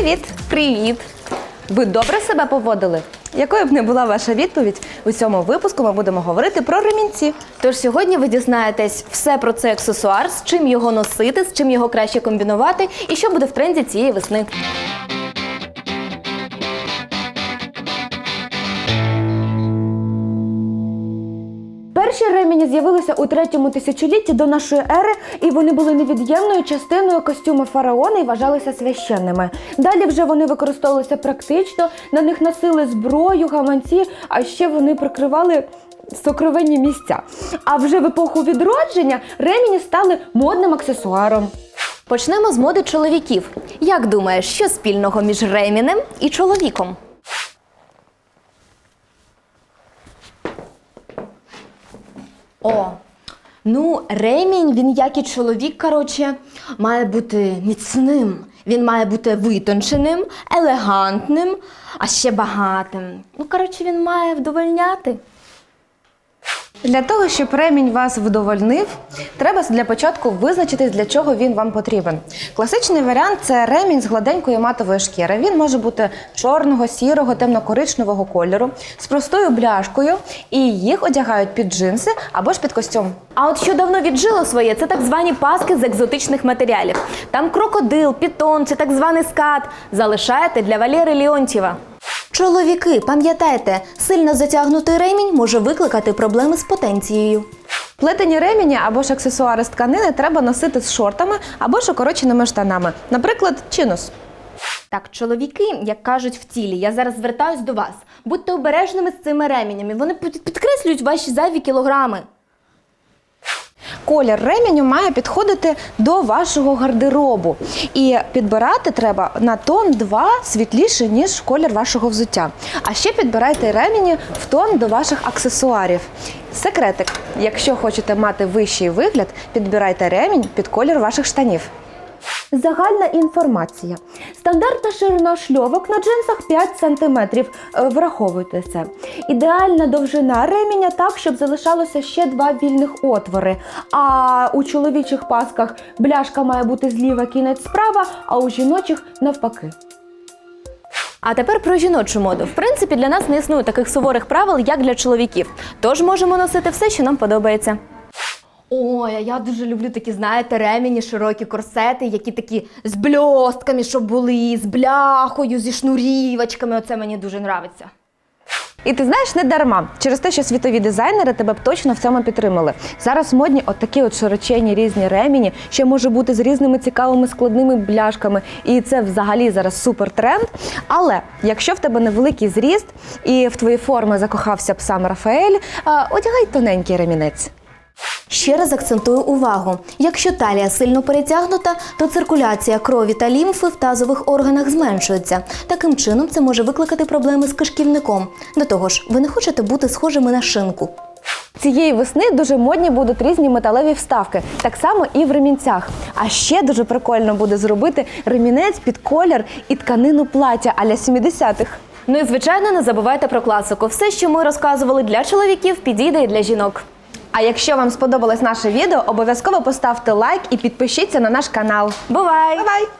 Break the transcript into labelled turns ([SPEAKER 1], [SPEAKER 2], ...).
[SPEAKER 1] Привіт! Ви добре себе поводили? Якою б не була ваша відповідь, у цьому випуску ми будемо говорити про ремінці.
[SPEAKER 2] Тож сьогодні ви дізнаєтесь все про цей аксесуар, з чим його носити, з чим його краще комбінувати і що буде в тренді цієї весни.
[SPEAKER 3] Перші ремені з'явилися у третьому тисячолітті до нашої ери, і вони були невід'ємною частиною костюму фараона і вважалися священними. Далі вже вони використовувалися практично, на них носили зброю, гаманці, а ще вони прикривали. Сокровенні місця. А вже в епоху відродження ремені стали модним аксесуаром.
[SPEAKER 2] Почнемо з моди чоловіків. Як думаєш, що спільного між ремінем і чоловіком? О, ну, ремінь, він як і чоловік, коротше, має бути міцним. Він має бути витонченим, елегантним, а ще багатим. Ну, коротше, він має вдовольняти.
[SPEAKER 1] Для того, щоб ремінь вас вдовольнив, треба для початку визначитись, для чого він вам потрібен. Класичний варіант це ремінь з гладенької матової шкіри. Він може бути чорного, сірого, темно-коричневого кольору, з простою бляшкою, і їх одягають під джинси або ж під костюм.
[SPEAKER 2] А от що давно віджило своє, це так звані паски з екзотичних матеріалів. Там крокодил, пітон чи так званий скат. Залишаєте для Валєри Леонтьєва. Чоловіки, пам'ятайте, сильно затягнутий ремінь може викликати проблеми з потенцією.
[SPEAKER 1] Плетені ремені або ж аксесуари з тканини треба носити з шортами або ж укороченими штанами, наприклад, чинус.
[SPEAKER 2] Так, чоловіки, як кажуть в тілі, я зараз звертаюсь до вас. Будьте обережними з цими ременями. Вони підкреслюють ваші зайві кілограми.
[SPEAKER 1] Колір ременю має підходити до вашого гардеробу. І підбирати треба на тон 2 світліше, ніж колір вашого взуття. А ще підбирайте ремені в тон до ваших аксесуарів. Секретик: якщо хочете мати вищий вигляд, підбирайте ремінь під колір ваших штанів.
[SPEAKER 3] Загальна інформація. Стандартна ширина шльовок на джинсах 5 см. Е, Враховуйте це. Ідеальна довжина ременя так, щоб залишалося ще два вільних отвори. А у чоловічих пасках бляшка має бути зліва, кінець справа, а у жіночих навпаки.
[SPEAKER 2] А тепер про жіночу моду. В принципі, для нас не існує таких суворих правил, як для чоловіків. Тож можемо носити все, що нам подобається. Ой, я дуже люблю такі, знаєте, ремені, широкі корсети, які такі з бльостками, щоб були, з бляхою, зі шнурівочками. Оце мені дуже нравиться.
[SPEAKER 1] І ти знаєш, не дарма через те, що світові дизайнери тебе б точно в цьому підтримали. Зараз модні от такі от широченні різні ремені, ще може бути з різними цікавими складними бляшками. І це взагалі зараз супер тренд. Але якщо в тебе невеликий зріст і в твої форми закохався б сам Рафаель, одягай тоненький ремінець.
[SPEAKER 2] Ще раз акцентую увагу: якщо талія сильно перетягнута, то циркуляція крові та лімфи в тазових органах зменшується. Таким чином, це може викликати проблеми з кишківником. До того ж, ви не хочете бути схожими на шинку.
[SPEAKER 1] Цієї весни дуже модні будуть різні металеві вставки, так само і в ремінцях. А ще дуже прикольно буде зробити ремінець під колір і тканину плаття аля 70-х.
[SPEAKER 2] Ну і звичайно, не забувайте про класику. Все, що ми розказували для чоловіків, підійде і для жінок.
[SPEAKER 1] А якщо вам сподобалось наше відео, обов'язково поставте лайк і підпишіться на наш канал.
[SPEAKER 2] Бувай!
[SPEAKER 1] Бувай!